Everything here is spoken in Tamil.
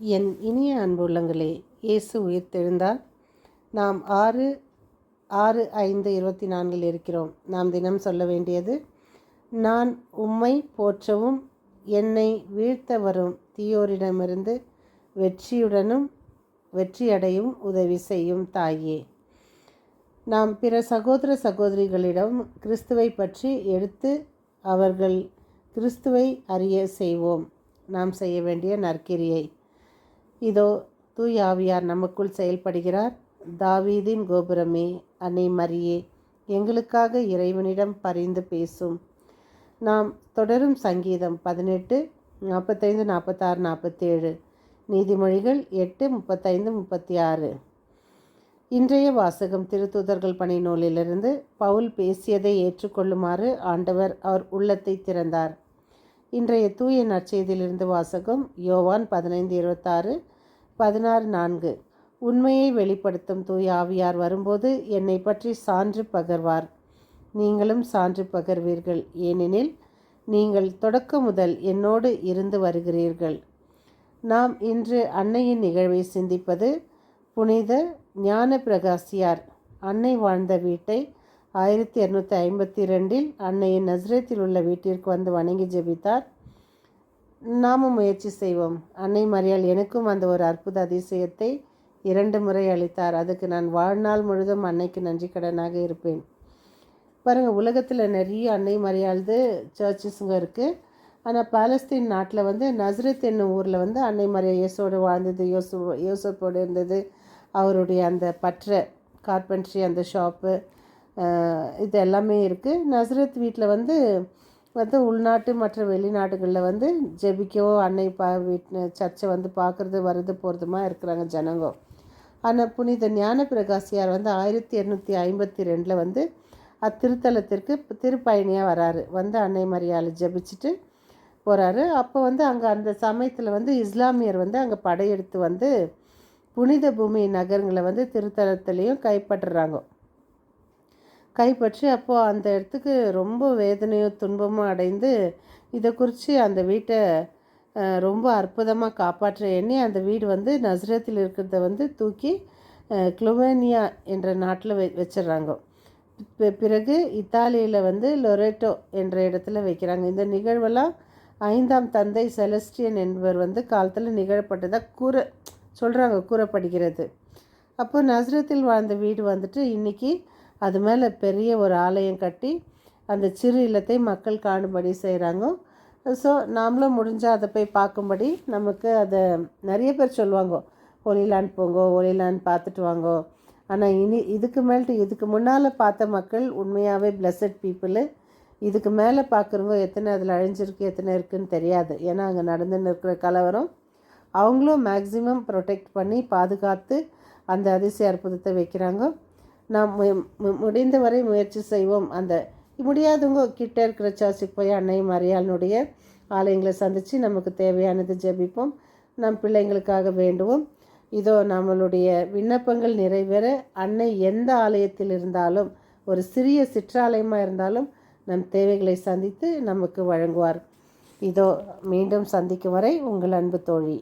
என் இனிய அன்புள்ளங்களே இயேசு உயிர்த்தெழுந்தார். நாம் ஆறு ஆறு ஐந்து இருபத்தி நான்கில் இருக்கிறோம். நாம் தினம் சொல்ல வேண்டியது நான் உம்மை போற்றவும் என்னை வீழ்த்த வரும் தீயோரிடமிருந்து வெற்றியுடனும் வெற்றியடையும் உதவி செய்யும் தாயே. நாம் பிற சகோதர சகோதரிகளிடம் கிறிஸ்துவை பற்றி எடுத்து அவர்கள் கிறிஸ்துவை அறிய செய்வோம். நாம் செய்ய வேண்டிய நற்கிரியை. இதோ தூய் ஆவியார் நமக்குள் செயல்படுகிறார். தாவீதின் கோபுரமே அன்னை மரியே எங்களுக்காக இறைவனிடம் பரிந்து பேசும். நாம் தொடரும் சங்கீதம் பதினெட்டு நாற்பத்தைந்து நாற்பத்தாறு நாற்பத்தேழு. நீதிமொழிகள் எட்டு முப்பத்தைந்து முப்பத்தி ஆறு இன்றைய வாசகம் திருத்தூதர்கள் பணி நூலிலிருந்து பவுல் பேசியதை ஏற்றுக்கொள்ளுமாறு ஆண்டவர் அவர் உள்ளத்தை திறந்தார். இன்றைய தூய நற்செய்தியிலிருந்து வாசகம் யோவான் பதினைந்து இருபத்தாறு பதினாறு நான்கு. உண்மையை வெளிப்படுத்தும் தூய ஆவியார் வரும்போது என்னை பற்றி சான்று பகர்வார். நீங்களும் சான்று பகர்வீர்கள். ஏனெனில் நீங்கள் தொடக்க முதல் என்னோடு இருந்து வருகிறீர்கள். நாம் இன்று அன்னையின் நிகழ்வை சிந்திப்பது புனித ஞான பிரகாசியார் அன்னை வாழ்ந்த வீட்டை ஆயிரத்தி இரநூத்தி ஐம்பத்தி ரெண்டில் அன்னையின் நஸ்ரத்தில் உள்ள வீட்டிற்கு வந்து வணங்கி ஜெபித்தார். நாமும் முயற்சி செய்வோம். அன்னை மரியால் எனக்கும் அந்த ஒரு அற்புத அதிசயத்தை இரண்டு முறை அளித்தார். அதுக்கு நான் வாழ்நாள் முழுதும் அன்னைக்கு நன்றி கடனாக இருப்பேன். பாருங்கள் உலகத்தில் நிறைய அன்னை மரியாள்து சர்ச்சஸுங்க இருக்குது ஆனால் பாலஸ்தீன் நாட்டில் வந்து நஸ்ரத் என்னும் ஊரில் வந்து அன்னை மரியா இயேசோடு வாழ்ந்தது யோசு யோசப்போடு இருந்தது. அவருடைய அந்த பற்ற கார்பென்ட்ரி அந்த ஷாப்பு இது எல்லாமே இருக்குது நஸ்ரத் வீட்டில் வந்து வந்து உள்நாட்டு மற்ற வெளிநாடுகளில் வந்து ஜெபிக்கவோ அன்னை பா வீட் சர்ச்சை வந்து பார்க்குறது வர்றது போகிறதுமா இருக்கிறாங்க ஜனங்க. ஆனால் புனித ஞான பிரகாசியார் வந்து ஆயிரத்தி இரநூத்தி ஐம்பத்தி ரெண்டில் வந்து அத்திருத்தலத்திற்கு திருப்பயணியாக வராரு. வந்து அன்னை மரியாதை ஜபிச்சுட்டு போகிறாரு அப்போ வந்து அங்கே அந்த சமயத்தில் வந்து இஸ்லாமியர் வந்து அங்கே படையெடுத்து வந்து புனித பூமி நகரங்களை வந்து திருத்தலத்துலேயும் கைப்பற்றுறாங்க. கைப்பற்றி அப்போது அந்த இடத்துக்கு ரொம்ப வேதனையோ துன்பமோ அடைந்து இதை குறித்து அந்த வீட்டை ரொம்ப அற்புதமாக காப்பாற்ற எண்ணி அந்த வீடு வந்து நஸ்ரத்தில் இருக்கிறத வந்து தூக்கி க்ளோவேனியா என்ற நாட்டில் வெ வச்சிடுறாங்க. பிறகு இத்தாலியில் வந்து லொரேட்டோ என்ற இடத்துல வைக்கிறாங்க. இந்த நிகழ்வெல்லாம் ஐந்தாம் தந்தை செலஸ்டியன் என்பவர் வந்து காலத்தில் நிகழப்பட்டதாக கூற சொல்கிறாங்க கூறப்படுகிறது. அப்போ நஸ்ரத்தில் வாழ்ந்த வீடு வந்துட்டு இன்றைக்கி அது மேலே பெரிய ஒரு ஆலயம் கட்டி அந்த சிறு இல்லத்தை மக்கள் காணும்படி செய்கிறாங்க ஸோ நாமளும் முடிஞ்சால் அதை போய் பார்க்கும்படி நமக்கு அதை நிறைய பேர் சொல்லுவாங்க. ஒலிலான் போங்கோ ஒலிலான் பார்த்துட்டு வாங்கோ. ஆனால் இனி இதுக்கு மேல்ட்டு இதுக்கு முன்னால் பார்த்த மக்கள் உண்மையாகவே பிளஸட் பீப்புளு இதுக்கு மேலே பார்க்குறவங்க எத்தனை அதில் அழிஞ்சிருக்கு எத்தனை இருக்குதுன்னு தெரியாது. ஏன்னா அங்கே நடந்துன்னு இருக்கிற கலவரம். அவங்களும் மேக்ஸிமம் ப்ரொடெக்ட் பண்ணி பாதுகாத்து அந்த அதிசய அற்புதத்தை வைக்கிறாங்க. நாம் முடிந்தவரை முயற்சி செய்வோம். அந்த முடியாதவங்க கிட்டே இருக்கிற சர்ச்சுக்கு போய் அன்னை மரியாளனுடைய ஆலயங்களை சந்தித்து நமக்கு தேவையானது ஜபிப்போம். நம் பிள்ளைங்களுக்காக வேண்டுவோம். இதோ நம்மளுடைய விண்ணப்பங்கள் நிறைவேற அன்னை எந்த ஆலயத்தில் இருந்தாலும் ஒரு சிறிய சிற்றாலயமாக இருந்தாலும் நம் தேவைகளை சந்தித்து நமக்கு வழங்குவார். இதோ மீண்டும் சந்திக்கும் வரை உங்கள் அன்பு தோழி.